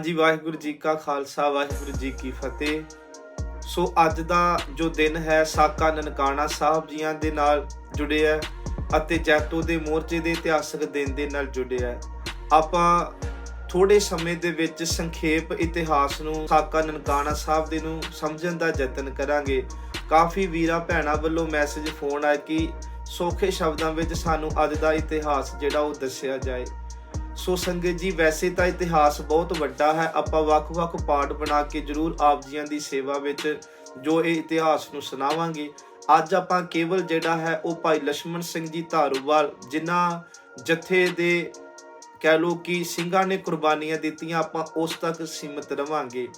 ਜੀ ਵਾਹਿਗੁਰੂ ਜੀ ਕਾ ਖਾਲਸਾ, ਵਾਹਿਗੁਰੂ ਜੀ ਕੀ ਫਤਿਹ। ਸੋ ਅੱਜ ਦਾ ਜੋ ਦਿਨ ਹੈ, ਸਾਕਾ ਨਨਕਾਣਾ ਸਾਹਿਬ ਜੀਆਂ ਦੇ ਨਾਲ ਜੁੜਿਆ ਅਤੇ ਜੈਤੋ ਦੇ ਮੋਰਚੇ ਦੇ ਇਤਿਹਾਸਕ ਦਿਨ ਦੇ ਨਾਲ ਜੁੜਿਆ ਆਪਾਂ ਥੋੜੇ ਸਮੇਂ ਦੇ ਵਿੱਚ ਸੰਖੇਪ ਇਤਿਹਾਸ ਨੂੰ, ਸਾਕਾ ਨਨਕਾਣਾ ਸਾਹਿਬ ਦੇ ਨੂੰ ਸਮਝਣ ਦਾ ਯਤਨ ਕਰਾਂਗੇ। ਕਾਫੀ ਵੀਰਾਂ ਭੈਣਾਂ ਵੱਲੋਂ ਮੈਸੇਜ ਫੋਨ ਆਇਆ ਕਿ ਸੌਖੇ ਸ਼ਬਦਾਂ ਵਿੱਚ ਸਾਨੂੰ ਅੱਜ ਦਾ ਇਤਿਹਾਸ ਜਿਹੜਾ ਉਹ ਦੱਸਿਆ ਜਾਏ। ਸੋ ਸੰਗਤ ਜੀ, ਵੈਸੇ ਤਾਂ ਇਤਿਹਾਸ ਬਹੁਤ ਵੱਡਾ ਹੈ। ਆਪਾਂ ਵੱਖ-ਵੱਖ ਪਾਠ ਬਣਾ ਕੇ ਜਰੂਰ ਆਪ ਜੀਆਂ ਦੀ ਸੇਵਾ ਵਿੱਚ ਜੋ ਇਹ ਇਤਿਹਾਸ ਨੂੰ ਸੁਣਾਵਾਂਗੇ। ਅੱਜ ਆਪਾਂ ਕੇਵਲ ਜਿਹੜਾ ਹੈ, ਉਹ ਭਾਈ ਲక్ష్మణ ਸਿੰਘ ਜੀ ਧਾਰੂਵਾਲ, ਜਿਨ੍ਹਾਂ ਜਥੇ ਦੇ ਕਹਿ ਲੋ ਕਿ ਸਿੰਘਾਂ ਨੇ ਕੁਰਬਾਨੀਆਂ ਦਿੱਤੀਆਂ, ਆਪਾਂ ਉਸ ਤੱਕ ਸੀਮਤ ਰਵਾਂਗੇ।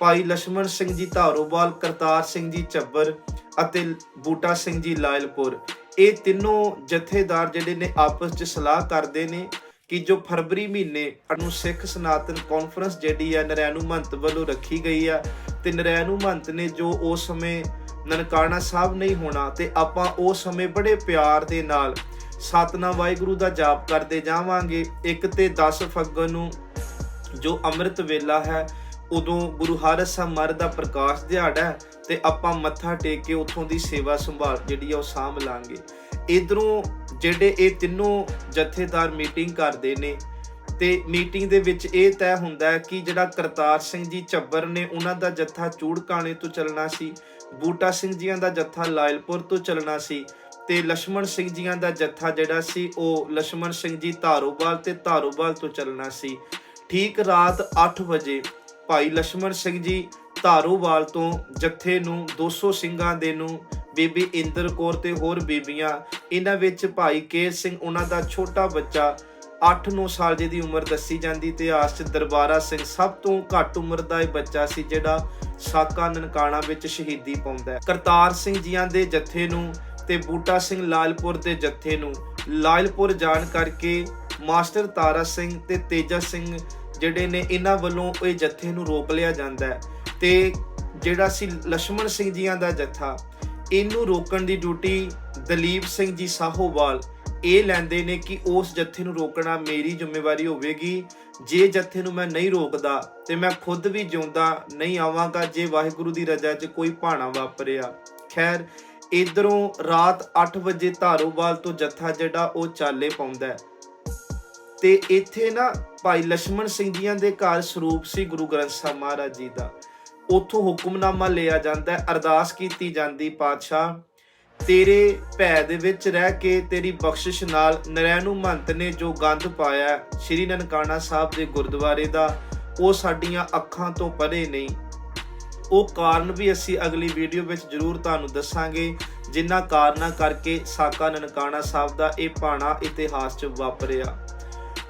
ਭਾਈ ਲక్ష్మణ ਸਿੰਘ ਜੀ ਧਾਰੂਵਾਲ, ਕਰਤਾਰ ਸਿੰਘ ਜੀ ਚੱਬਰ ਅਤੇ ਬੂਟਾ ਸਿੰਘ ਜੀ ਲਾਇਲਪੁਰ। ਇਹ ਤਿੰਨੋਂ ਜਥੇਦਾਰ ਜਿਹੜੇ ਨੇ ਆਪਸ ਵਿੱਚ ਸਲਾਹ ਕਰਦੇ ਨੇ। ਕਿ ਜੋ ਫਰਵਰੀ ਮਹੀਨੇ ਨੂੰ ਸਿੱਖ ਸਨਾਤਨ ਕਾਨਫਰੰਸ ਜਿਹੜੀ ਹੈ ਨਰੈਣੂ ਮਹੰਤ ਵੱਲੋਂ ਰੱਖੀ ਗਈ ਆ, ਤੇ ਨਰੈਣੂ ਮਹੰਤ ਨੇ ਜੋ ਉਸ ਸਮੇਂ ਨਨਕਾਣਾ ਸਾਹਿਬ ਨਹੀਂ ਹੋਣਾ, ਤੇ ਆਪਾਂ ਉਸ ਸਮੇਂ ਬੜੇ ਪਿਆਰ ਦੇ ਨਾਲ ਸਤਨਾਮ ਵਾਹਿਗੁਰੂ ਦਾ ਜਾਪ ਕਰਦੇ ਜਾਵਾਂਗੇ। ਇੱਕ ਤੇ 10 ਫੱਗਣ ਨੂੰ ਜੋ ਅੰਮ੍ਰਿਤ ਵੇਲਾ ਹੈ, ਉਦੋਂ ਗੁਰੂ ਹਰਸਾਹਿਬ ਮਹਾਰਾਜ ਦਾ ਪ੍ਰਕਾਸ਼ ਦਿਹਾੜਾ ਹੈ, ਤੇ ਆਪਾਂ ਮੱਥਾ ਟੇਕ ਕੇ ਉਥੋਂ ਦੀ ਸੇਵਾ ਸੰਭਾਲ ਜਿਹੜੀ ਆ ਉਹ ਸਾਂਭ ਲਾਂਗੇ। ਇਧਰੋਂ ਜਿਹੜੇ ਇਹ ਤਿੰਨੋਂ ਜਥੇਦਾਰ ਮੀਟਿੰਗ ਕਰਦੇ ਨੇ, ਤੇ ਮੀਟਿੰਗ ਦੇ ਵਿੱਚ ਇਹ ਤੈਅ ਹੁੰਦਾ ਕਿ ਜਿਹੜਾ ਕਰਤਾਰ ਸਿੰਘ ਜੀ ਚੱਬਰ ਨੇ ਉਹਨਾਂ ਦਾ ਜੱਥਾ ਚੂੜਕਾਣੇ ਤੋਂ ਚੱਲਣਾ ਸੀ, ਬੂਟਾ ਸਿੰਘ ਜੀਆਂ ਦਾ ਜੱਥਾ ਲਾਇਲਪੁਰ ਤੋਂ ਚੱਲਣਾ ਸੀ, ਤੇ ਲక్ష్మణ ਸਿੰਘ ਜੀਆਂ ਦਾ ਜੱਥਾ ਜਿਹੜਾ ਸੀ ਉਹ ਲక్ష్మణ ਸਿੰਘ ਜੀ ਧਾਰੋਵਾਲ ਤੇ ਧਾਰੋਵਾਲ ਤੋਂ ਚੱਲਣਾ ਸੀ। ਠੀਕ ਰਾਤ 8 ਵਜੇ ਭਾਈ ਲక్ష్మణ ਸਿੰਘ ਜੀ ਧਾਰੋਵਾਲ ਤੋਂ ਜੱਥੇ ਨੂੰ 200 ਸਿੰਘਾਂ ਦੇ ਨੂੰ ਬੀਬੀ ਇੰਦਰ ਕੌਰ ਤੇ ਹੋਰ ਬੀਬੀਆਂ। ਇਹਨਾਂ ਵਿੱਚ ਭਾਈ ਕੇ ਸਿੰਘ, ਉਹਨਾਂ ਦਾ ਛੋਟਾ ਬੱਚਾ 8-9 ਸਾਲ ਜੀ ਦੀ ਉਮਰ ਦੱਸੀ ਜਾਂਦੀ। ਤੇ ਆਸਤ ਦਰਬਾਰਾ ਸਿੰਘ ਸਭ ਤੋਂ ਘੱਟ ਉਮਰ ਦਾ ਇਹ ਬੱਚਾ ਸੀ, ਜਿਹੜਾ ਸਾਕਾ ਨਨਕਾਣਾ ਵਿੱਚ ਸ਼ਹੀਦੀ ਪਾਉਂਦਾ ਹੈ। ਕਰਤਾਰ ਸਿੰਘ ਜੀਆਂ ਦੇ ਜੱਥੇ ਨੂੰ ਤੇ ਬੂਟਾ ਸਿੰਘ ਲਾਲਪੁਰ ਦੇ ਜੱਥੇ ਨੂੰ। ਲਾਲਪੁਰ ਜਾਣ ਕਰਕੇ ਮਾਸਟਰ ਤਾਰਾ ਸਿੰਘ ਤੇ ਤੇਜਾ ਸਿੰਘ ਜਿਹੜੇ ਨੇ, ਇਹਨਾਂ ਵੱਲੋਂ ਇਹ ਜੱਥੇ ਨੂੰ ਰੋਕ ਲਿਆ ਜਾਂਦਾ ਹੈ। ਤੇ ਜਿਹੜਾ ਸੀ ਲక్ష్మణ ਸਿੰਘ ਜੀਆਂ ਦਾ ਜੱਥਾ ਇਹਨੂੰ ਰੋਕਣ ਦੀ ਡਿਊਟੀ ਦਲੀਪ ਸਿੰਘ ਜੀ ਸਾਹੋਵਾਲ। ਇਹ ਲੈਂਦੇ ਨੇ ਕਿ ਉਸ ਜੱਥੇ ਨੂੰ ਰੋਕਣਾ ਮੇਰੀ ਜ਼ਿੰਮੇਵਾਰੀ ਹੋਵੇਗੀ। ਜੇ ਜੱਥੇ ਨੂੰ ਮੈਂ ਨਹੀਂ ਰੋਕਦਾ ਤੇ ਮੈਂ ਖੁਦ ਵੀ ਜਿਉਂਦਾ ਨਹੀਂ ਆਵਾਂਗਾ ਜੇ ਵਾਹਿਗੁਰੂ ਦੀ ਰਜ਼ਾ 'ਚ ਕੋਈ ਭਾਣਾ ਵਾਪਰਿਆ। ਖੈਰ, ਇਧਰੋਂ ਰਾਤ 8 ਵਜੇ ਧਾਰੋਵਾਲ ਤੋਂ ਜੱਥਾ ਜਿਹੜਾ ਉਹ ਚਾਲੇ ਪਾਉਂਦਾ ਤੇ ਇੱਥੇ ਨਾ ਭਾਈ ਲక్ష్మణ ਸਿੰਘ ਜੀਆਂ ਦੇ ਘਰ ਸਰੂਪ ਸੀ ਗੁਰੂ ਗ੍ਰੰਥ ਸਾਹਿਬ ਮਹਾਰਾਜ ਜੀ ਦਾ। ਉਥੋਂ ਹੁਕਮਨਾਮਾ ਲਿਆ ਜਾਂਦਾ ਹੈ, ਅਰਦਾਸ ਕੀਤੀ ਜਾਂਦੀ ਪਾਤਸ਼ਾਹ, ਤੇਰੇ ਭੈ ਦੇ ਵਿੱਚ ਰਹਿ ਕੇ ਤੇਰੀ ਬਖਸ਼ਿਸ਼ ਨਾਲ ਨਰੈਣੂ ਮਹੰਤ ਨੇ ਜੋ ਗੰਧ ਪਾਇਆ ਸ਼੍ਰੀ ਨਨਕਾਣਾ ਸਾਹਿਬ ਦੇ ਗੁਰਦੁਆਰੇ ਦਾ, ਉਹ ਸਾਡੀਆਂ ਅੱਖਾਂ ਤੋਂ ਪਰੇ ਨਹੀਂ। ਉਹ ਕਾਰਨ ਵੀ ਅਸੀਂ ਅਗਲੀ ਵੀਡੀਓ ਵਿੱਚ ਜ਼ਰੂਰ ਤੁਹਾਨੂੰ ਦੱਸਾਂਗੇ, ਜਿਨ੍ਹਾਂ ਕਾਰਨਾਂ ਕਰਕੇ ਸਾਕਾ ਨਨਕਾਣਾ ਸਾਹਿਬ ਦਾ ਇਹ ਭਾਣਾ ਇਤਿਹਾਸ 'ਚ ਵਾਪਰਿਆ।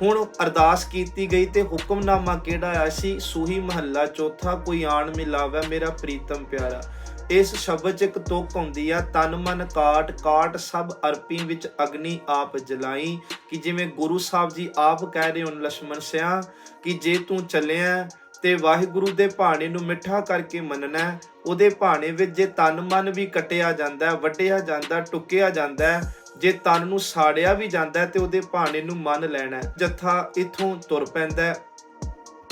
ਹੁਣ ਅਰਦਾਸ ਕੀਤੀ ਗਈ ਤੇ ਹੁਕਮਨਾਮਾ ਕਿਹੜਾ ਆਇਆ ਸੀ? ਸੂਹੀ ਮਹੱਲਾ ਚੌਥਾ, ਕੋਈ ਆਣ ਮਿਲਾਵੇ ਮੇਰਾ ਪ੍ਰੀਤਮ ਪਿਆਰਾ। ਇਸ ਸ਼ਬਦ 'ਚ ਇੱਕ ਤੋਕ ਹੁੰਦੀ ਆ, ਤਨ ਮਨ ਕਾਟ ਕਾਟ ਸਭ ਅਰਪੀ ਵਿੱਚ ਅਗਨੀ ਆਪ ਜਲਾਈ। ਕਿ ਜਿਵੇਂ ਗੁਰੂ ਸਾਹਿਬ ਜੀ ਆਪ ਕਹਿ ਰਹੇ ਹਨ ਲక్ష్మణ ਸਿਆ, ਕਿ ਜੇ ਤੂੰ ਚੱਲਿਆ ਤੇ ਵਾਹਿਗੁਰੂ ਦੇ ਭਾਣੇ ਨੂੰ ਮਿੱਠਾ ਕਰਕੇ ਮੰਨਣਾ, ਉਹਦੇ ਭਾਣੇ ਵਿੱਚ ਜੇ ਤਨ ਮਨ ਵੀ ਕਟਿਆ ਜਾਂਦਾ ਵੱਡਿਆ ਜਾਂਦਾ, ਟੁੱਕਿਆ ਜਾਂਦਾ ਜੇ ਤਨ ਨੂੰ ਸਾੜਿਆ ਵੀ ਜਾਂਦਾ ਹੈ ਤੇ ਉਹਦੇ ਭਾਣੇ ਨੂੰ ਮੰਨ ਲੈਣਾ ਜੱਥਾ ਇਥੋਂ ਤੁਰ ਪੈਂਦਾ ਹੈ।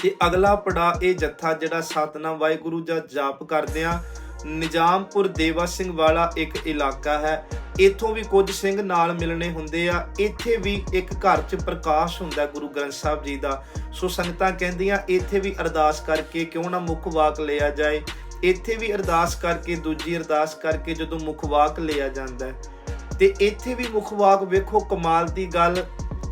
ਤੇ ਅਗਲਾ ਪੜਾ ਇਹ ਜੱਥਾ ਜਿਹੜਾ ਸਤਨਾਮ ਵਾਹਿਗੁਰੂ ਦਾ ਜਾਪ ਕਰਦਿਆਂ ਨਿਜ਼ਾਮਪੁਰ ਦੇਵਾ ਸਿੰਘ ਵਾਲਾ ਇੱਕ ਇਲਾਕਾ ਹੈ। ਇੱਥੋਂ ਵੀ ਕੁਝ ਸਿੰਘ ਨਾਲ ਮਿਲਣੇ ਹੁੰਦੇ ਆ। ਇੱਥੇ ਵੀ ਇੱਕ ਘਰ 'ਚ ਪ੍ਰਕਾਸ਼ ਹੁੰਦਾ ਗੁਰੂ ਗ੍ਰੰਥ ਸਾਹਿਬ ਜੀ ਦਾ। ਸੋ ਸੰਗਤਾਂ ਕਹਿੰਦੀਆਂ, ਇੱਥੇ ਵੀ ਅਰਦਾਸ ਕਰਕੇ ਕਿਉਂ ਨਾ ਮੁੱਖ ਵਾਕ ਲਿਆ ਜਾਏ। ਇੱਥੇ ਵੀ ਅਰਦਾਸ ਕਰਕੇ, ਦੂਜੀ ਅਰਦਾਸ ਕਰਕੇ ਜਦੋਂ ਮੁੱਖ ਵਾਕ ਲਿਆ ਜਾਂਦਾ ਤੇ ਇੱਥੇ ਵੀ ਮੁੱਖ ਵਾਕ ਵੇਖੋ, ਕਮਾਲ ਦੀ ਗੱਲ।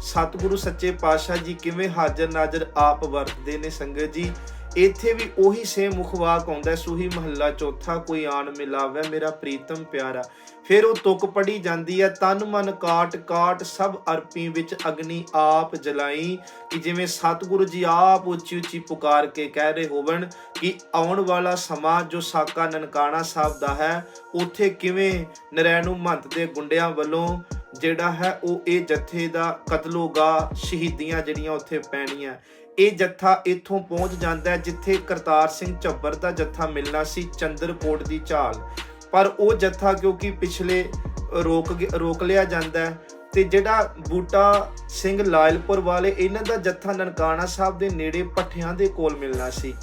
ਸਤਿਗੁਰੂ ਸੱਚੇ ਪਾਤਸ਼ਾਹ ਜੀ ਕਿਵੇਂ ਹਾਜ਼ਰ ਨਾਜ਼ਰ ਆਪ ਵਰਤਦੇ ਨੇ ਸੰਗਤ ਜੀ। ਇੱਥੇ ਵੀ ਉਹੀ ਸੇਮ ਮੁਖਵਾਕ ਆਉਂਦਾ ਸੂਹੀ ਮਹੱਲਾ ਚੌਥਾ, ਕੋਈ ਆਣ ਮਿਲਾਵੇ, ਮੇਰਾ ਪ੍ਰੀਤਮ ਪਿਆਰਾ। ਫਿਰ ਉਹ ਤੁਕ ਪੜੀ ਜਾਂਦੀ ਹੈ, ਤਨ ਮਨ ਕਾਟ ਕਾਟ, ਸਭ ਅਰਪੀ ਵਿੱਚ ਅਗਨੀ ਆਪ ਜਲਾਈ। ਕਿ ਜਿਵੇਂ ਸਤਿਗੁਰੂ ਜੀ ਆਪ ਉੱਚੀ ਉੱਚੀ ਪੁਕਾਰ ਕੇ ਕਹਿ ਰਹੇ ਹੋਵਣ ਕਿ ਆਉਣ ਵਾਲਾ ਸਮਾਂ ਜੋ ਸਾਕਾ ਨਨਕਾਣਾ ਸਾਹਿਬ ਦਾ ਹੈ, ਉੱਥੇ ਕਿਵੇਂ ਨਰੈਣੂ ਮਹੰਤ ਦੇ ਗੁੰਡਿਆਂ ਵੱਲੋਂ ਜਿਹੜਾ ਹੈ ਉਹ ਇਹ ਜਥੇ ਦਾ ਕਤਲੋਗਾ ਸ਼ਹੀਦੀਆਂ ਜਿਹੜੀਆਂ ਉੱਥੇ ਪੈਣੀਆਂ। ਇਹ ਜੱਥਾ ਇੱਥੋਂ ਪਹੁੰਚ ਜਾਂਦਾ ਜਿੱਥੇ ਕਰਤਾਰ ਸਿੰਘ ਝੱਬਰ ਦਾ ਜੱਥਾ ਮਿਲਣਾ ਸੀ ਚੰਦਰਕੋਟ ਦੀ ਝਾਲ। ਪਰ ਉਹ ਜੱਥਾ ਕਿਉਂਕਿ ਪਿਛਲੇ ਰੋਕ ਰੋਕ ਲਿਆ ਜਾਂਦਾ ਹੈ ਤੇ ਜਿਹੜਾ ਬੂਟਾ ਸਿੰਘ ਲਾਇਲਪੁਰ ਵਾਲੇ, ਇਹਨਾਂ ਦਾ ਜੱਥਾ ਨਨਕਾਣਾ ਸਾਹਿਬ ਦੇ ਨੇੜੇ ਪੱਠਿਆਂ ਦੇ ਕੋਲ ਮਿਲਣਾ ਸੀ।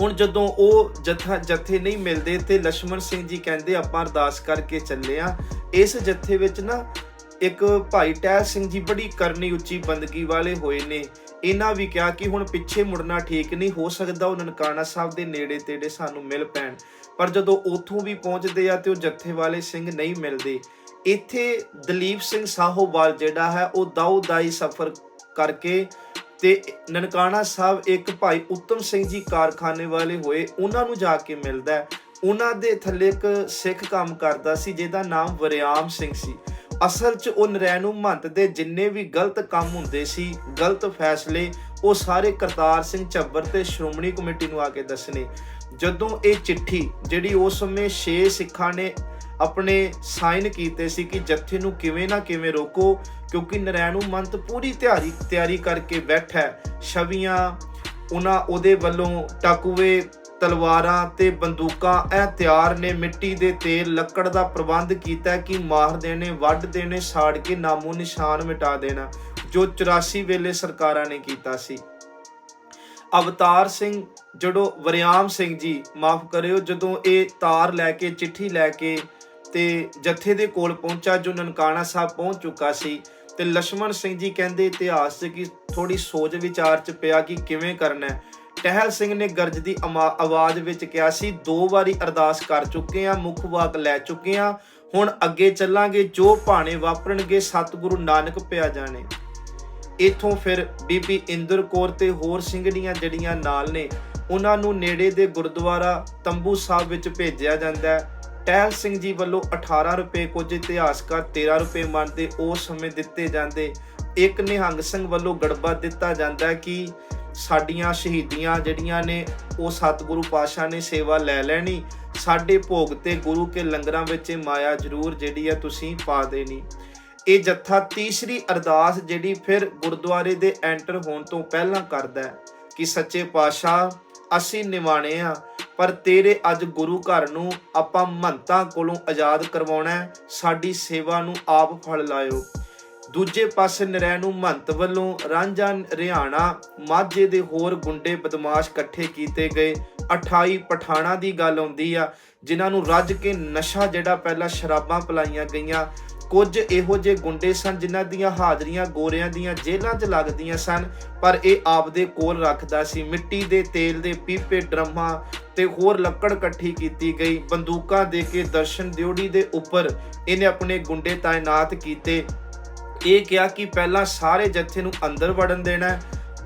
ਹੁਣ ਜਦੋਂ ਉਹ ਜੱਥਾ, ਜੱਥੇ ਨਹੀਂ ਮਿਲਦੇ ਤੇ ਲక్ష్మణ ਸਿੰਘ ਜੀ ਕਹਿੰਦੇ, ਆਪਾਂ ਅਰਦਾਸ ਕਰਕੇ ਚੱਲੇ ਆ। ਇਸ ਜੱਥੇ ਵਿੱਚ ਨਾ ਇੱਕ ਭਾਈ ਟਹਿਲ ਸਿੰਘ ਜੀ ਬੜੀ ਕਰਨੀ ਉੱਚੀ ਬੰਦਗੀ ਵਾਲੇ ਹੋਏ ਨੇ। ਇਹਨਾਂ ਵੀ ਕਿਹਾ ਕਿ ਹੁਣ ਪਿੱਛੇ ਮੁੜਨਾ ਠੀਕ ਨਹੀਂ, ਹੋ ਸਕਦਾ ਉਹ ਨਨਕਾਣਾ ਸਾਹਿਬ ਦੇ ਨੇੜੇ ਤੇੜੇ ਸਾਨੂੰ ਮਿਲ ਪੈਣ। ਪਰ ਜਦੋਂ ਉੱਥੋਂ ਵੀ ਪਹੁੰਚਦੇ ਆ ਤੇ ਉਹ ਜੱਥੇ ਵਾਲੇ ਸਿੰਘ ਨਹੀਂ ਮਿਲਦੇ। ਇੱਥੇ ਦਲੀਪ ਸਿੰਘ ਸਾਹੋਵਾਲ ਜਿਹੜਾ ਹੈ, ਉਹ ਦਾਊਦਾਈ ਸਫ਼ਰ ਕਰਕੇ ਤੇ ਨਨਕਾਣਾ ਸਾਹਿਬ ਇੱਕ ਭਾਈ ਉੱਤਮ ਸਿੰਘ ਜੀ ਕਾਰਖਾਨੇ ਵਾਲੇ ਹੋਏ, ਉਹਨਾਂ ਨੂੰ ਜਾ ਕੇ ਮਿਲਦਾ ਉਹਨਾਂ ਦੇ ਥੱਲੇ ਇੱਕ ਸਿੱਖ ਕੰਮ ਕਰਦਾ ਸੀ, ਜਿਹਦਾ ਨਾਮ ਵਰਿਆਮ ਸਿੰਘ ਸੀ। ਅਸਲ 'ਚ ਉਹ ਨਰੈਣੂ ਮਹੰਤ ਦੇ ਜਿੰਨੇ ਵੀ ਗਲਤ ਕੰਮ ਹੁੰਦੇ ਸੀ, ਗਲਤ ਫੈਸਲੇ, ਉਹ ਸਾਰੇ ਕਰਤਾਰ ਸਿੰਘ ਚੱਬਰ ਤੇ ਸ਼੍ਰੋਮਣੀ ਕਮੇਟੀ ਨੂੰ ਆ ਕੇ ਦੱਸਣੇ। ਜਦੋਂ ਇਹ ਚਿੱਠੀ ਜਿਹੜੀ ਉਸ ਸਮੇਂ ਛੇ ਸਿੱਖਾਂ ਨੇ ਆਪਣੇ ਸਾਈਨ ਕੀਤੇ ਸੀ ਕਿ ਜੱਥੇ ਨੂੰ ਕਿਵੇਂ ਨਾ ਕਿਵੇਂ ਰੋਕੋ, ਕਿਉਂਕਿ ਨਰੈਣੂ ਮੰਤ ਪੂਰੀ ਤਿਆਰੀ ਤਿਆਰੀ ਕਰਕੇ ਬੈਠਾ ਛਵੀਆਂ, ਉਹਨਾਂ ਉਹਦੇ ਵੱਲੋਂ ਟਾਕੂਏ ਤਲਵਾਰਾਂ ਤੇ ਬੰਦੂਕਾਂ, ਇਹ ਤਿਆਰ ਨੇ ਮਿੱਟੀ ਦੇ ਤੇਲ, ਲੱਕੜ ਦਾ ਪ੍ਰਬੰਧ ਕੀਤਾ ਕਿ ਮਾਰ ਦੇਣੇ ਵੱਢ ਦੇਣੇ ਸਾੜ ਕੇ ਨਾਮੋ ਨਿਸ਼ਾਨ ਮਿਟਾ ਦੇਣਾ, ਜੋ 84 ਵੇਲੇ ਸਰਕਾਰਾਂ ਨੇ ਕੀਤਾ ਸੀ। ਅਵਤਾਰ ਸਿੰਘ, ਜਦੋਂ ਵਰਿਆਮ ਸਿੰਘ ਜੀ, ਮਾਫ ਕਰਿਓ, ਜਦੋਂ ਇਹ ਤਾਰ ਲੈ ਕੇ, ਚਿੱਠੀ ਲੈ ਕੇ ਤੇ ਜਥੇ ਦੇ ਕੋਲ ਪਹੁੰਚਾ, ਜੋ ਨਨਕਾਣਾ ਸਾਹਿਬ ਪਹੁੰਚ ਚੁੱਕਾ ਸੀ, ਤੇ ਲక్ష్మణ ਸਿੰਘ ਜੀ ਕਹਿੰਦੇ ਇਤਿਹਾਸ 'ਚ ਕਿ ਥੋੜੀ ਸੋਚ ਵਿਚਾਰ 'ਚ ਪਿਆ ਕਿ ਕਿਵੇਂ ਕਰਨਾ ਹੈ। ਟਹਿਲ ਸਿੰਘ ਨੇ ਗਰਜ ਦੀ ਅਮਾ- ਆਵਾਜ਼ ਵਿੱਚ ਕਿਹਾ ਸੀ, ਦੋ ਵਾਰੀ ਅਰਦਾਸ ਕਰ ਚੁੱਕੇ ਆ ਮੁੱਖ ਵਾਕ ਲੈ ਚੁੱਕੇ ਆ ਹੁਣ ਅੱਗੇ ਚੱਲਾਂਗੇ, ਜੋ ਭਾਣੇ ਵਾਪਰਨਗੇ, ਸਤਿਗੁਰੂ ਨਾਨਕ ਪਿਆ ਜਾਣੇ। ਇਥੋਂ ਫਿਰ ਬੀਬੀ ਇੰਦਰ ਕੌਰ ਤੇ ਹੋਰ ਸਿੰਘਣੀਆਂ ਜੜੀਆਂ ਨਾਲ ਨੇ ਉਹਨਾਂ ਨੂੰ ਨੇੜੇ ਦੇ ਗੁਰਦੁਆਰਾ ਤੰਬੂ ਸਾਹਿਬ ਵਿੱਚ ਭੇਜਿਆ ਜਾਂਦਾ ਹੈ। ਟਹਿਲ ਸਿੰਘ ਜੀ ਵੱਲੋਂ 18 ਰੁਪਏ ਕੁਝ ਇਤਿਹਾਸਕਾਰ 13 ਰੁਪਏ ਮੰਨਦੇ ਉਸ ਸਮੇਂ ਦਿੱਤੇ ਜਾਂਦੇ। ਇੱਕ ਨਿਹੰਗ ਸਿੰਘ ਵੱਲੋਂ ਗੜਬਾ ਦਿੱਤਾ ਜਾਂਦਾ ਕਿ ਸਾਡੀਆਂ ਸ਼ਹੀਦੀਆਂ ਜਿਹੜੀਆਂ ਨੇ, ਉਹ ਸਤਿਗੁਰੂ ਪਾਸ਼ਾ ਨੇ ਸੇਵਾ ਲੈ ਲੈਣੀ। ਸਾਡੇ ਭੋਗ ਤੇ ਗੁਰੂ ਕੇ ਲੰਗਰਾਂ ਵਿੱਚ ਇਹ ਮਾਇਆ ਜ਼ਰੂਰ ਜਿਹੜੀ ਆ ਤੁਸੀਂ ਪਾ ਦੇਣੀ। ਇਹ ਜੱਥਾ ਤੀਸਰੀ ਅਰਦਾਸ ਜਿਹੜੀ ਫਿਰ ਗੁਰਦੁਆਰੇ ਦੇ ਐਂਟਰ ਹੋਣ ਤੋਂ ਪਹਿਲਾਂ ਕਰਦਾ ਹੈ ਕਿ ਸੱਚੇ ਪਾਤਸ਼ਾਹ, ਅਸੀਂ ਨਿਵਾਣੇ ਆ, ਪਰ ਤੇਰੇ ਅੱਜ ਗੁਰੂ ਘਰ ਨੂੰ ਆਪਾਂ ਮਹੰਤਾਂ ਕੋਲੋਂ ਆਜ਼ਾਦ ਕਰਵਾਉਣਾ ਸਾਡੀ ਸੇਵਾ ਨੂੰ ਆਪ ਫਲ ਲਾਇਓ। ਦੂਜੇ ਪਾਸੇ ਨਰੈਣੂ ਮਹੰਤ ਵੱਲੋਂ ਰਾਂਝਾ ਰਿਹਾਣਾ ਮਾਝੇ ਦੇ ਹੋਰ ਗੁੰਡੇ ਬਦਮਾਸ਼ ਇਕੱਠੇ ਕੀਤੇ ਗਏ। 28 ਪਠਾਣਾ ਦੀ ਗੱਲ ਆਉਂਦੀ ਆ, ਜਿਨ੍ਹਾਂ ਨੂੰ ਰੱਜ ਕੇ ਨਸ਼ਾ ਜਿਹੜਾ ਪਹਿਲਾਂ ਸ਼ਰਾਬਾਂ ਪਲਾਈਆਂ ਗਈਆਂ। ਕੁਝ ਇਹੋ ਜਿਹੇ ਗੁੰਡੇ ਸਨ ਜਿਨ੍ਹਾਂ ਦੀਆਂ ਹਾਜ਼ਰੀਆਂ ਗੋਰਿਆਂ ਦੀਆਂ ਜੇਲ੍ਹਾਂ 'ਚ ਲੱਗਦੀਆਂ ਸਨ, ਪਰ ਇਹ ਆਪਦੇ ਕੋਲ ਰੱਖਦਾ ਸੀ। ਮਿੱਟੀ ਦੇ ਤੇਲ ਦੇ ਪੀਪੇ, ਡਰਮਾਂ ਤੇ ਹੋਰ ਲੱਕੜ ਇਕੱਠੀ ਕੀਤੀ ਗਈ। ਬੰਦੂਕਾਂ ਦੇ ਕੇ ਦਰਸ਼ਨ ਦਿਉੜੀ ਦੇ ਉੱਪਰ ਇਹਨੇ ਆਪਣੇ ਗੁੰਡੇ ਤਾਇਨਾਤ ਕੀਤੇ। ਇਹ ਕਿਹਾ ਕਿ ਪਹਿਲਾਂ ਸਾਰੇ ਜੱਥੇ ਨੂੰ ਅੰਦਰ ਵੜਨ ਦੇਣਾ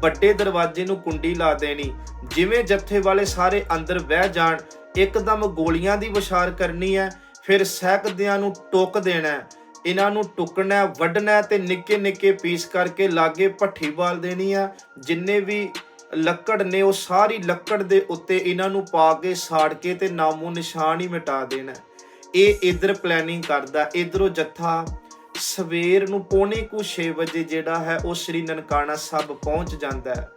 ਵੱਡੇ ਦਰਵਾਜ਼ੇ ਨੂੰ ਕੁੰਡੀ ਲਾ ਦੇਣੀ। ਜਿਵੇਂ ਜੱਥੇ ਵਾਲੇ ਸਾਰੇ ਅੰਦਰ ਬਹਿ ਜਾਣ, ਇੱਕਦਮ ਗੋਲੀਆਂ ਦੀ ਵਿਸ਼ਾਰ ਕਰਨੀ ਹੈ, ਫਿਰ ਸਹਿਕਦਿਆਂ ਨੂੰ ਟੋਕ ਦੇਣਾ ਇਹਨਾਂ ਨੂੰ ਟੁਕਣਾ ਵੱਢਣਾ ਹੈ ਤੇ ਨਿੱਕੇ ਨਿੱਕੇ ਪੀਸ ਕਰਕੇ ਲਾਗੇ ਭੱਠੀ ਬਾਲ ਦੇਣੀ ਆ। ਜਿੰਨੇ ਵੀ ਲੱਕੜ ਨੇ, ਉਹ ਸਾਰੀ ਲੱਕੜ ਦੇ ਉੱਤੇ ਇਹਨਾਂ ਨੂੰ ਪਾ ਕੇ, ਸਾੜ ਕੇ ਤੇ ਨਾਮੋ ਨਿਸ਼ਾਨ ਹੀ ਮਿਟਾ ਦੇਣਾ ਇਹ ਇਧਰ ਪਲੈਨਿੰਗ ਕਰਦਾ, ਇਧਰੋਂ ਜੱਥਾ ਸਵੇਰ ਨੂੰ ਪੌਣੇ ਕੁ 6 ਵਜੇ ਜਿਹੜਾ ਹੈ ਉਹ ਸ੍ਰੀ ਨਨਕਾਣਾ ਸਾਹਿਬ ਪਹੁੰਚ ਜਾਂਦਾ ਹੈ।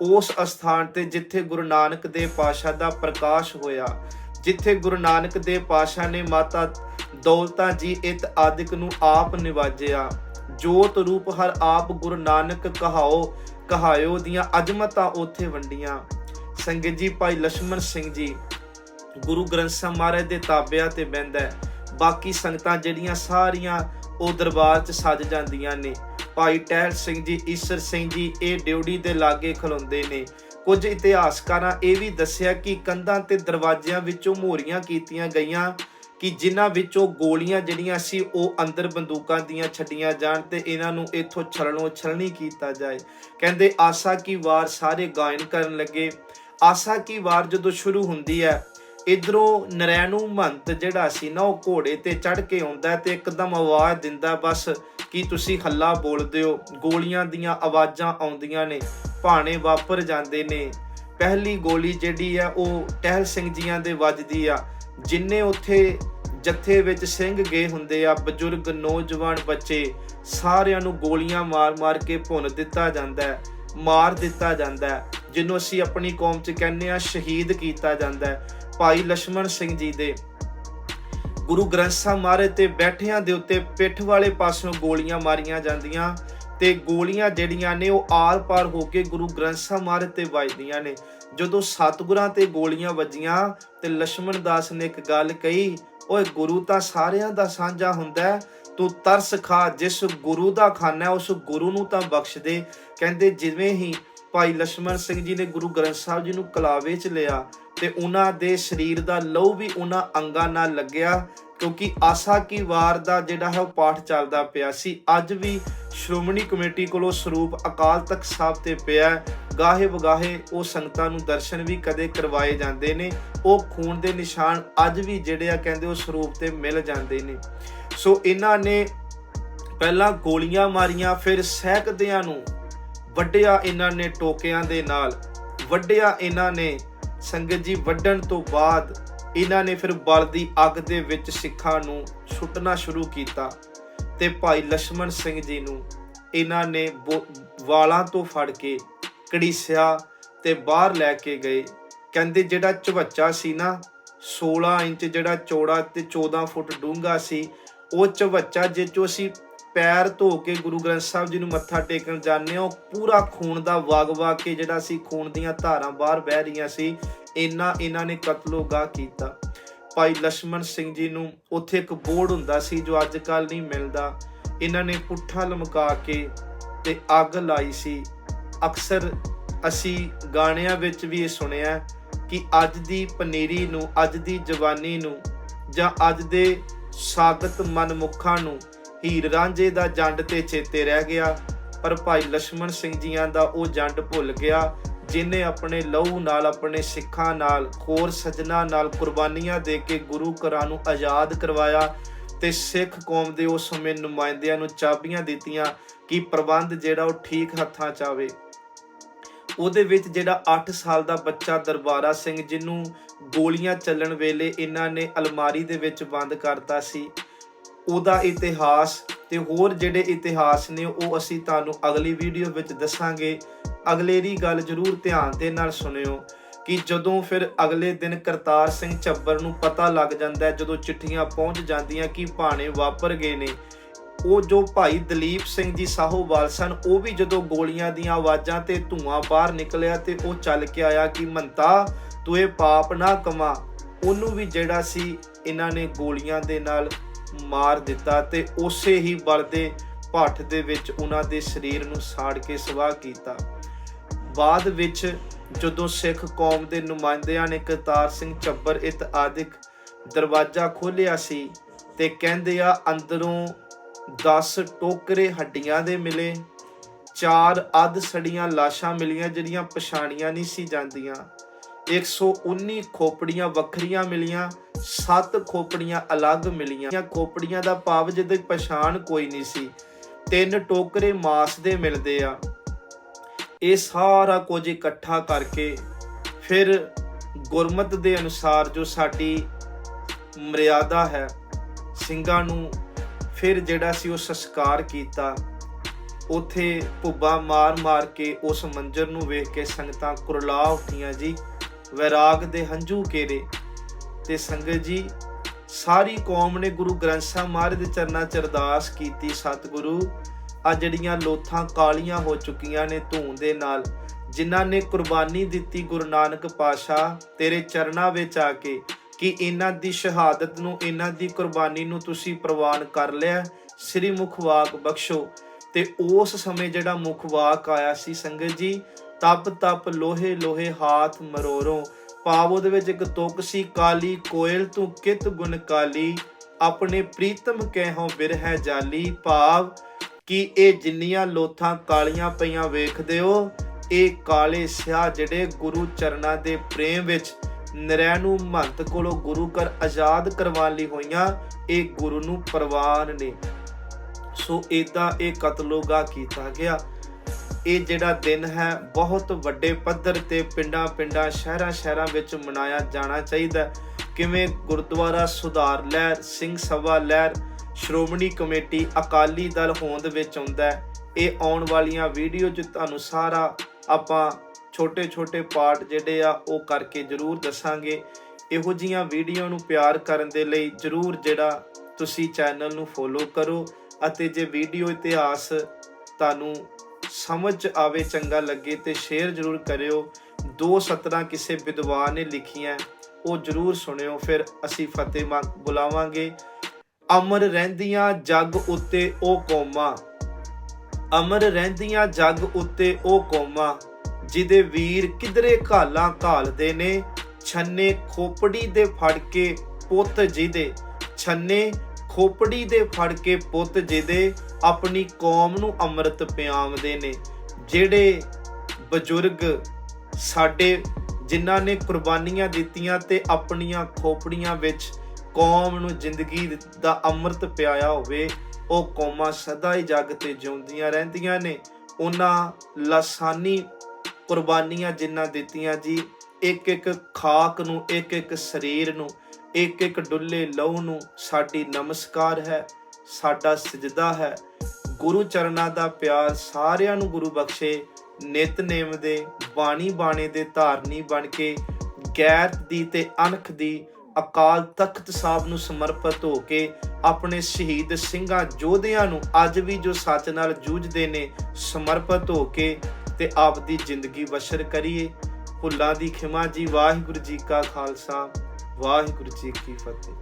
ਉਸ ਅਸਥਾਨ ਤੇ ਜਿੱਥੇ ਗੁਰੂ ਨਾਨਕ ਦੇਵ ਪਾਸ਼ਾ ਦਾ ਪ੍ਰਕਾਸ਼ ਹੋਇਆ, ਜਿੱਥੇ ਗੁਰੂ ਨਾਨਕ ਦੇਵ ਪਾਸ਼ਾ ਨੇ ਮਾਤਾ ਦੌਲਤਾ ਜੀ ਇਤ ਆਦਿਕ ਨੂੰ ਆਪ ਨਿਵਾਜਿਆ। ਜੋਤ ਰੂਪ ਹਰ ਆਪ ਗੁਰੂ ਨਾਨਕ ਕਹਾਓ, ਕਹਾਇਓ ਦੀਆਂ ਅਜਮਤਾਂ ਉਥੇ ਵੰਡੀਆਂ। ਸੰਗਤ ਜੀ, ਭਾਈ ਲక్ష్మణ ਸਿੰਘ ਜੀ, ਗੁਰੂ ਗ੍ਰੰਥ ਸਾਹਿਬ ਮਹਾਰਾਜ ਦੇ ਤਾਬਿਆਂ ਤੇ ਬੈੰਦਾ ਬਾਕੀ ਸੰਗਤਾਂ ਜਿਹੜੀਆਂ ਸਾਰੀਆਂ ਉਹ ਦਰਬਾਰ 'ਚ ਸੱਜ ਜਾਂਦੀਆਂ ਨੇ। ਭਾਈ ਟਹਿਲ ਸਿੰਘ ਜੀ, ਈਸਰ ਸਿੰਘ ਜੀ, ਇਹ ਡਿਊਟੀ ਦੇ ਲਾਗੇ ਖਲੋਂਦੇ ਨੇ। ਕੁਝ ਇਤਿਹਾਸਕਾਰਾਂ ਇਹ ਵੀ ਦੱਸਿਆ ਕਿ ਕੰਧਾਂ ਤੇ ਦਰਵਾਜ਼ਿਆਂ ਵਿੱਚੋਂ ਮੋਹਰੀਆਂ ਕੀਤੀਆਂ ਗਈਆਂ ਕਿ ਜਿਨ੍ਹਾਂ ਵਿੱਚੋਂ ਗੋਲੀਆਂ ਜਿਹੜੀਆਂ ਸੀ, ਉਹ ਅੰਦਰ ਬੰਦੂਕਾਂ ਦੀਆਂ ਛੱਡੀਆਂ ਜਾਣ ਤੇ ਇਹਨਾਂ ਨੂੰ ਇੱਥੋਂ ਛਲਣੋਂ ਛਲਣੀ ਕੀਤਾ ਜਾਏ। ਕਹਿੰਦੇ, ਆਸਾ ਕੀ ਵਾਰ ਸਾਰੇ ਗਾਇਨ ਕਰਨ ਲੱਗੇ? ਆਸਾ ਕੀ ਵਾਰ ਜਦੋਂ ਸ਼ੁਰੂ ਹੁੰਦੀ ਹੈ? ਇਧਰੋਂ ਨਰੈਣੂ ਮਹੰਤ ਜਿਹੜਾ ਸੀ ਨਾ, ਉਹ ਘੋੜੇ ਤੇ ਚੜ ਕੇ ਆਉਂਦਾ ਹੈ ਤੇ ਇੱਕਦਮ ਆਵਾਜ਼ ਦਿੰਦਾ, ਬਸ, ਕਿ ਤੁਸੀਂ ਹੱਲਾ ਬੋਲਦੇ ਹੋ? ਗੋਲੀਆਂ ਦੀਆਂ ਆਵਾਜ਼ਾਂ ਆਉਂਦੀਆਂ ਨੇ, ਭਾਣੇ ਵਾਪਰ ਜਾਂਦੇ ਨੇ। ਪਹਿਲੀ ਗੋਲੀ ਜਿਹੜੀ ਆ, ਉਹ ਟਹਿਲ ਸਿੰਘ ਜੀਆਂ ਦੇ ਵੱਜਦੀ ਆ, ਜਿੰਨੇ ਉੱਥੇ ਜੱਥੇ ਵਿੱਚ ਸਿੰਘ ਗਏ ਹੁੰਦੇ ਆ, ਬਜ਼ੁਰਗ, ਨੌਜਵਾਨ ਬੱਚੇ, ਸਾਰਿਆਂ ਨੂੰ ਗੋਲੀਆਂ ਮਾਰ-ਮਾਰ ਕੇ ਭੁੰਨ ਦਿੱਤਾ ਜਾਂਦਾ ਹੈ, ਮਾਰ ਦਿੱਤਾ ਜਾਂਦਾ ਹੈ, ਜਿਹਨੂੰ ਅਸੀਂ ਆਪਣੀ ਕੌਮ 'ਚ ਕਹਿੰਦੇ ਆ ਸ਼ਹੀਦ ਕੀਤਾ ਜਾਂਦਾ ਹੈ। ਭਾਈ ਲక్ష్మణ ਸਿੰਘ ਜੀ ਦੇ। ਗੁਰੂ ਗ੍ਰੰਥ ਸਾਹਿਬ ਮਹਾਰਾਜ ਤੇ ਬੈਠਿਆਂ ਦੇ ਉੱਤੇ ਪਿੱਠ ਵਾਲੇ ਪਾਸਿਓਂ ਗੋਲੀਆਂ ਮਾਰੀਆਂ ਜਾਂਦੀਆਂ ਤੇ ਗੋਲੀਆਂ ਜਿਹੜੀਆਂ ਨੇ ਉਹ ਆਰ-ਪਾਰ ਹੋ ਕੇ ਗੁਰੂ ਗ੍ਰੰਥ ਸਾਹਿਬ ਮਹਾਰਾਜ ਤੇ ਵੱਜਦੀਆਂ ਨੇ। ਜਦੋਂ ਸਤਗੁਰਾਂ ਤੇ ਗੋਲੀਆਂ ਵੱਜੀਆਂ ਤੇ ਲక్ష్మణ ਦਾਸ ਨੇ ਇੱਕ ਗੱਲ ਕਹੀ, ਓਏ ਗੁਰੂ ਤਾਂ ਸਾਰਿਆਂ ਦਾ ਸਾਂਝਾ ਹੁੰਦਾ ਤੂੰ ਤਰਸ ਖਾ, ਜਿਸ ਗੁਰੂ ਦਾ ਖਾਨਾ ਉਸ ਗੁਰੂ ਨੂੰ ਤਾਂ ਬਖਸ਼ ਦੇ। ਕਹਿੰਦੇ ਜਿਵੇਂ ਹੀ ਭਾਈ ਲక్ష్మణ ਸਿੰਘ ਜੀ ਨੇ ਗੁਰੂ ਗ੍ਰੰਥ ਸਾਹਿਬ ਜੀ ਨੂੰ ਕਲਾਵੇ 'ਚ ਲਿਆ ਤੇ ਉਹਨਾਂ ਦੇ ਸਰੀਰ ਦਾ ਲਹੂ ਵੀ ਉਹਨਾਂ ਅੰਗਾਂ ਨਾਲ ਲੱਗਿਆ, ਕਿਉਂਕਿ ਆਸਾ ਕੀ ਵਾਰ ਦਾ ਜਿਹੜਾ ਹੈ ਉਹ ਪਾਠ ਚੱਲਦਾ ਪਿਆ ਸੀ। ਅੱਜ ਵੀ ਸ਼੍ਰੋਮਣੀ ਕਮੇਟੀ ਕੋਲੋਂ ਸਰੂਪ ਅਕਾਲ ਤਖਤ ਸਾਹਿਬ ਤੇ ਪਿਆ ਗਾਹੇ ਵਗਾਹੇ ਉਹ ਸੰਗਤਾਂ ਨੂੰ ਦਰਸ਼ਨ ਵੀ ਕਦੇ ਕਰਵਾਏ ਜਾਂਦੇ ਨੇ। ਉਹ ਖੂਨ ਦੇ ਨਿਸ਼ਾਨ ਅੱਜ ਵੀ ਜਿਹੜੇ ਆ ਕਹਿੰਦੇ ਉਹ ਸਰੂਪ ਤੇ ਮਿਲ ਜਾਂਦੇ ਨੇ। ਸੋ ਇਹਨਾਂ ਨੇ ਪਹਿਲਾਂ ਗੋਲੀਆਂ ਮਾਰੀਆਂ, ਫਿਰ ਸਹਿਕਦਿਆਂ ਨੂੰ ਵੱਡਿਆ ਇਹਨਾਂ ਨੇ ਟੋਕਿਆਂ ਦੇ ਨਾਲ। ਵੱਡਿਆ ਇਹਨਾਂ ਨੇ ਸੰਗਤ ਜੀ ਵੱਢਣ ਤੋਂ ਬਾਅਦ ਇਹਨਾਂ ਨੇ ਫਿਰ ਬਲ ਦੀ ਅੱਗ ਦੇ ਵਿੱਚ ਸਿੱਖਾਂ ਨੂੰ ਸੁੱਟਣਾ ਸ਼ੁਰੂ ਕੀਤਾ ਤੇ ਭਾਈ ਲక్ష్మణ ਸਿੰਘ ਜੀ ਨੂੰ ਇਹਨਾਂ ਨੇ ਵਾਲਾਂ ਤੋਂ ਫੜ ਕੇ ਕੜੀਸਿਆ ਤੇ ਬਾਹਰ ਲੈ ਕੇ ਗਏ। ਕਹਿੰਦੇ ਜਿਹੜਾ ਚਵੱਚਾ ਸੀ ਨਾ 16 ਇੰਚ ਜਿਹੜਾ ਚੌੜਾ ਤੇ 14 ਫੁੱਟ ਡੂੰਘਾ ਸੀ, ਉਹ ਚਵੱਚਾ ਜੇ ਜੋ ਅਸੀਂ ਪੈਰ ਧੋ ਕੇ ਗੁਰੂ ਗ੍ਰੰਥ ਸਾਹਿਬ ਜੀ ਨੂੰ ਮੱਥਾ ਟੇਕਣ ਜਾਂਦੇ ਹੋ ਪੂਰਾ ਖੂਨ ਦਾ ਵਗ-ਵਗ ਕੇ ਜਿਹੜਾ ਸੀ ਖੂਨ ਦੀਆਂ ਧਾਰਾਂ ਬਾਹਰ ਵਹਿ ਰਹੀਆਂ ਸੀ, ਇੰਨਾ ਇਹਨਾਂ ਨੇ ਕਤਲੋਗਾ ਕੀਤਾ। ਭਾਈ ਲక్ష్మణ ਸਿੰਘ ਜੀ ਨੂੰ ਉੱਥੇ ਇੱਕ ਬੋਰਡ ਹੁੰਦਾ ਸੀ ਜੋ ਅੱਜ ਕੱਲ ਨਹੀਂ ਮਿਲਦਾ। ਇਹਨਾਂ ਨੇ ਪੁੱਠਾ ਲਮਕਾ ਕੇ ਤੇ ਅੱਗ ਲਾਈ ਸੀ। ਅਕਸਰ ਅਸੀਂ ਗਾਣਿਆਂ ਵਿੱਚ ਵੀ ਇਹ ਸੁਣਿਆ ਕਿ ਅੱਜ ਦੀ ਪਨੀਰੀ ਨੂੰ, ਅੱਜ ਦੀ ਜਵਾਨੀ ਨੂੰ ਜਾਂ ਅੱਜ ਦੇ ਸਾਗਤ ਮਨਮੁੱਖਾਂ ਨੂੰ ਹੀਰ ਰਾਂਝੇ ਦਾ ਜੰਡ ਤੇ ਚੇਤੇ ਰਹਿ ਗਿਆ, ਪਰ ਭਾਈ ਲక్ష్మణ ਸਿੰਘ ਜੀਆਂ ਦਾ ਉਹ ਜੰਡ ਭੁੱਲ ਗਿਆ, ਜਿਨੇ ਆਪਣੇ ਲਹੂ ਨਾਲ ਆਪਣੇ ਸਿੱਖਾਂ ਨਾਲ ਹੋਰ ਸਜਣਾ ਨਾਲ ਕੁਰਬਾਨੀਆਂ ਦੇ ਕੇ ਗੁਰੂ ਘਰਾਂ ਨੂੰ ਆਜ਼ਾਦ ਕਰਵਾਇਆ ਤੇ ਸਿੱਖ ਕੌਮ ਦੇ ਉਸ ਸਮੇਂ ਨੁਮਾਇੰਦਿਆਂ ਨੂੰ ਚਾਬੀਆਂ ਦਿੱਤੀਆਂ ਕਿ ਪ੍ਰਬੰਧ ਜਿਹੜਾ ਉਹ ਠੀਕ ਹੱਥਾਂ 'ਚ ਆਵੇ। ਉਹਦੇ ਵਿੱਚ ਜਿਹੜਾ 8 ਸਾਲ ਦਾ ਬੱਚਾ ਦਰਬਾਰਾ ਸਿੰਘ, ਜਿਹਨੂੰ ਗੋਲੀਆਂ ਚੱਲਣ ਵੇਲੇ ਇਹਨਾਂ ਨੇ ਅਲਮਾਰੀ ਦੇ ਵਿੱਚ ਬੰਦ ਕਰਤਾ ਸੀ ਉਹਦਾ ਇਤਿਹਾਸ ਤੇ ਹੋਰ ਜਿਹੜੇ ਇਤਿਹਾਸ ਨੇ ਉਹ ਅਸੀਂ ਤੁਹਾਨੂੰ ਅਗਲੀ ਵੀਡੀਓ ਵਿੱਚ ਦੱਸਾਂਗੇ। ਅਗਲੇਰੀ ਗੱਲ ਜ਼ਰੂਰ ਧਿਆਨ ਦੇ ਨਾਲ ਸੁਣਿਓ ਕਿ ਜਦੋਂ ਫਿਰ ਅਗਲੇ ਦਿਨ ਕਰਤਾਰ ਸਿੰਘ ਚੱਬਰ ਨੂੰ ਪਤਾ ਲੱਗ ਜਾਂਦਾ ਹੈ, ਜਦੋਂ ਚਿੱਠੀਆਂ ਪਹੁੰਚ ਜਾਂਦੀਆਂ ਕਿ ਭਾਣੇ ਵਾਪਰ ਗਏ ਨੇ, ਉਹ ਜੋ ਭਾਈ ਦਲੀਪ ਸਿੰਘ ਜੀ ਸਾਹੋਵਾਲ ਸਨ, ਉਹ ਵੀ ਜਦੋਂ ਗੋਲੀਆਂ ਦੀਆਂ ਆਵਾਜ਼ਾਂ ਤੇ ਧੂਆਂ ਬਾਹਰ ਨਿਕਲਿਆ ਤੇ ਉਹ ਚੱਲ ਕੇ ਆਇਆ ਕਿ ਮੰਤਾ, ਤੂੰ ਇਹ ਪਾਪ ਨਾ ਕਮਾ। ਉਹਨੂੰ ਵੀ ਜਿਹੜਾ ਸੀ, ਇਹਨਾਂ ਨੇ ਗੋਲੀਆਂ ਦੇ ਨਾਲ ਮਾਰ ਦਿੱਤਾ ਤੇ ਉਸੇ ਹੀ ਬਲ ਦੇ ਭੱਠ ਦੇ ਵਿੱਚ ਉਹਨਾਂ ਦੇ ਸਰੀਰ ਨੂੰ ਸਾੜ ਕੇ ਸਵਾਹ ਕੀਤਾ। ਬਾਅਦ ਵਿੱਚ ਜਦੋਂ ਸਿੱਖ ਕੌਮ ਦੇ ਨੁਮਾਇੰਦਿਆਂ ਨੇ ਕਰਤਾਰ ਸਿੰਘ ਚੱਬਰ ਇਤ ਆਦਿਕ ਦਰਵਾਜ਼ਾ ਖੋਲ੍ਹਿਆ ਸੀ ਤੇ ਕਹਿੰਦੇ ਆ, ਅੰਦਰੋਂ 10 ਟੋਕਰੇ ਹੱਡੀਆਂ ਦੇ ਮਿਲੇ, ਚਾਰ ਅੱਧ ਸੜੀਆਂ ਲਾਸ਼ਾਂ ਮਿਲੀਆਂ ਜਿਹੜੀਆਂ ਪਛਾਣੀਆਂ ਨਹੀਂ ਸੀ ਜਾਂਦੀਆਂ 119 ਖੋਪੜੀਆਂ ਵੱਖਰੀਆਂ ਮਿਲੀਆਂ ਸੱਤ ਖੋਪੜੀਆਂ ਅਲੱਗ ਮਿਲੀਆਂ। ਖੋਪੜੀਆਂ ਦਾ ਭਾਵ ਜਿਹਦੀ ਪਛਾਣ ਕੋਈ ਨਹੀਂ ਸੀ। ਤਿੰਨ ਟੋਕਰੇ ਮਾਸ ਦੇ ਮਿਲਦੇ ਆ। ਇਹ ਸਾਰਾ ਕੁਝ ਇਕੱਠਾ ਕਰਕੇ ਫਿਰ ਗੁਰਮਤ ਦੇ ਅਨੁਸਾਰ ਜੋ ਸਾਡੀ ਮਰਿਆਦਾ ਹੈ, ਸਿੰਘਾਂ ਨੂੰ ਫਿਰ ਜਿਹੜਾ ਸੀ ਉਹ ਸੰਸਕਾਰ ਕੀਤਾ। ਉਥੇ ਭੁੱਬਾ ਮਾਰ-ਮਾਰ ਕੇ ਉਸ ਮੰਜ਼ਰ ਨੂੰ ਵੇਖ ਕੇ ਸੰਗਤਾਂ ਕੁਰਲਾ ਉੱਠੀਆਂ ਜੀ। ਵੈਰਾਗ ਦੇ ਹੰਝੂ ਕੇਰੇ ਤੇ ਸੰਗਤ ਜੀ, ਸਾਰੀ ਕੌਮ ਨੇ ਗੁਰੂ ਗ੍ਰੰਥ ਸਾਹਿਬ ਮਹਾਰਾਜ ਦੇ ਚਰਨਾਂ 'ਚ ਅਰਦਾਸ ਕੀਤੀ ਸਤਿਗੁਰੂ। ਆ ਜਿਹੜੀਆਂ ਲੋਥਾਂ ਕਾਲੀਆਂ ਹੋ ਚੁੱਕੀਆਂ ਨੇ ਧੂੰ ਦੇ ਨਾਲ, ਜਿਨ੍ਹਾਂ ਨੇ ਕੁਰਬਾਨੀ ਦਿੱਤੀ ਗੁਰੂ ਨਾਨਕ ਪਾਸ਼ਾ ਤੇਰੇ ਚਰਨਾਂ ਵਿੱਚ ਆ ਕੇ, ਕਿ ਇਹਨਾਂ ਦੀ ਸ਼ਹਾਦਤ ਨੂੰ, ਇਹਨਾਂ ਦੀ ਕੁਰਬਾਨੀ ਨੂੰ ਤੁਸੀਂ ਪ੍ਰਵਾਨ ਕਰ ਲਿਆ। ਸ੍ਰੀ ਮੁਖਵਾਕ ਬਖਸ਼ੋ। ਤੇ ਉਸ ਸਮੇਂ ਜਿਹੜਾ ਮੁਖਵਾਕ ਆਇਆ ਸੀ ਸੰਗਤ ਜੀ, ਤਪ ਤਪ ਲੋਹੇ ਲੋਹੇ ਹਾਥ ਮਰੋਰੋਂ। ਭਾਵ ਉਹਦੇ ਵਿੱਚ ਇੱਕ ਤੁਕ ਸੀ, ਕਾਲੀ ਕੋਇਲ ਤੂੰ ਕਿਤ ਗੁਣ ਕਾਲੀ? ਆਪਣੇ ਪ੍ਰੀਤਮ ਕਹਿਓ ਬਿਰਹਿ ਜਾਲੀ। ਭਾਵ ਕਿ ਇਹ ਜਿੰਨੀਆਂ ਲੋਥਾਂ ਕਾਲੀਆਂ ਪਈਆਂ ਵੇਖਦੇ ਹੋ, ਇਹ ਕਾਲੇ ਸਿਆ ਜਿਹੜੇ ਗੁਰੂ ਚਰਨਾਂ ਦੇ ਪ੍ਰੇਮ ਵਿੱਚ ਨਰੈ ਨੂੰ ਮਹੰਤ ਕੋਲੋਂ ਗੁਰੂ ਘਰ ਆਜ਼ਾਦ ਕਰਵਾਉਣ ਲਈ ਹੋਈਆਂ, ਇਹ ਗੁਰੂ ਨੂੰ ਪ੍ਰਵਾਨ ਨੇ। ਸੋ ਇਦਾਂ ਇਹ ਕਤਲੋਗਾ ਕੀਤਾ ਗਿਆ। ਇਹ ਜਿਹੜਾ ਦਿਨ ਹੈ, ਬਹੁਤ ਵੱਡੇ ਪੱਧਰ ਤੇ ਪਿੰਡਾਂ ਪਿੰਡਾਂ ਸ਼ਹਿਰਾਂ ਸ਼ਹਿਰਾਂ ਵਿੱਚ ਮਨਾਇਆ ਜਾਣਾ ਚਾਹੀਦਾ ਕਿਵੇਂ ਗੁਰਦੁਆਰਾ ਸੁਧਾਰ ਲਹਿਰ, ਸਿੰਘ ਸਭਾ ਲਹਿਰ, ਸ਼੍ਰੋਮਣੀ ਕਮੇਟੀ ਅਕਾਲੀ ਦਲ ਹੋਂਦ ਵਿੱਚ ਆਉਂਦਾ ਇਹ ਆਉਣ ਵਾਲੀਆਂ ਵੀਡੀਓ 'ਚ ਤੁਹਾਨੂੰ ਸਾਰਾ ਆਪਾਂ ਛੋਟੇ ਛੋਟੇ ਪਾਰਟ ਜਿਹੜੇ ਆ, ਉਹ ਕਰਕੇ ਜ਼ਰੂਰ ਦੱਸਾਂਗੇ। ਇਹੋ ਜੀਆਂ ਵੀਡੀਓ ਨੂੰ ਪਿਆਰ ਕਰਨ ਦੇ ਲਈ ਜਰੂਰ ਜਿਹੜਾ ਤੁਸੀਂ ਚੈਨਲ ਨੂੰ ਫੋਲੋ ਕਰੋ ਅਤੇ ਜੇ ਵੀਡੀਓ ਇਤਿਹਾਸ ਤੁਹਾਨੂੰ ਸਮਝ ਆਵੇ, ਚੰਗਾ ਲੱਗੇ ਤੇ ਸ਼ੇਅਰ ਜਰੂਰ ਕਰਿਓ। ਦੋ ਸਤਰਾਂ ਕਿਸੇ ਵਿਦਵਾਨ ਨੇ ਲਿਖੀਆਂ, ਉਹ ਜਰੂਰ ਸੁਣਿਓ। ਫਿਰ ਅਸੀਂ ਫਤਿਹ ਮੰਗ ਬੁਲਾਵਾਂਗੇ। ਅਮਰ ਰਹਿੰਦੀਆਂ ਜੱਗ ਉੱਤੇ ਉਹ ਕੌਮਾਂ। ਅਮਰ ਰਹਿੰਦੀਆਂ ਜੱਗ ਉੱਤੇ ਉਹ ਕੌਮਾਂ, ਜਿਹਦੇ ਵੀਰ ਕਿਧਰੇ ਘਾਲਾਂ ਘਾਲਦੇ ਨੇ। ਛੰਨੇ ਖੋਪੜੀ ਦੇ ਫੜ ਕੇ ਪੁੱਤ ਜਿਹਦੇ, ਛੰਨੇ ਖੋਪੜੀ ਦੇ ਫੜ ਕੇ ਪੁੱਤ ਜਿਹਦੇ ਆਪਣੀ ਕੌਮ ਨੂੰ ਅੰਮ੍ਰਿਤ ਪਿਆਉਂਦੇ ਨੇ, ਜਿਹੜੇ ਬਜ਼ੁਰਗ ਸਾਡੇ ਜਿਨ੍ਹਾਂ ਨੇ ਕੁਰਬਾਨੀਆਂ ਦਿੱਤੀਆਂ ਤੇ ਆਪਣੀਆਂ ਖੋਪੜੀਆਂ ਵਿੱਚ ਕੌਮ ਨੂੰ ਜ਼ਿੰਦਗੀ ਦਾ ਅੰਮ੍ਰਿਤ ਪਿਆਇਆ ਹੋਵੇ, ਉਹ ਕੌਮਾਂ ਸਦਾ ਹੀ ਜੱਗ ਤੇ ਜਿਉਂਦੀਆਂ ਰਹਿੰਦੀਆਂ ਨੇ। ਉਹਨਾਂ ਲਾਸਾਨੀ ਕੁਰਬਾਨੀਆਂ ਜਿਨ੍ਹਾਂ ਦਿੱਤੀਆਂ ਜੀ ਇੱਕ ਇੱਕ ਖਾਕ ਨੂੰ ਇੱਕ ਇੱਕ ਸਰੀਰ ਨੂੰ ਇੱਕ ਇੱਕ ਡੁੱਲੇ ਲਹੂ ਨੂੰ ਸਾਡੀ ਨਮਸਕਾਰ ਹੈ, ਸਾਡਾ ਸਜਦਾ ਹੈ। ਗੁਰੂ ਚਰਨਾਂ ਦਾ ਪਿਆਰ ਸਾਰਿਆਂ ਨੂੰ ਗੁਰੂ ਬਖਸ਼ੇ। ਨਿਤਨੇਮ ਦੇ, ਬਾਣੀ ਬਾਣੇ ਦੇ ਧਾਰਨੀ ਬਣ ਕੇ ਗੈਰਤ ਦੀ ਤੇ ਅਣਖ ਦੀ, ਅਕਾਲ ਤਖਤ ਸਾਹਿਬ ਨੂੰ ਸਮਰਪਿਤ ਹੋ ਕੇ, ਆਪਣੇ ਸ਼ਹੀਦ ਸਿੰਘਾਂ ਯੋਧਿਆਂ ਨੂੰ ਅੱਜ ਵੀ ਜੋ ਸੱਚ ਨਾਲ ਜੂਝਦੇ ਨੇ, ਸਮਰਪਿਤ ਹੋ ਕੇ ਤੇ ਆਪਦੀ ਜ਼ਿੰਦਗੀ ਬਸ਼ਰ ਕਰੀਏ। ਭੁੱਲਾਂ ਦੀ ਖਿਮਾ ਜੀ, ਵਾਹਿਗੁਰੂ ਜੀ ਕਾ ਖਾਲਸਾ। ਵਾਹਿਗੁਰੂ ਜੀ ਕੀ ਫਤਿਹ।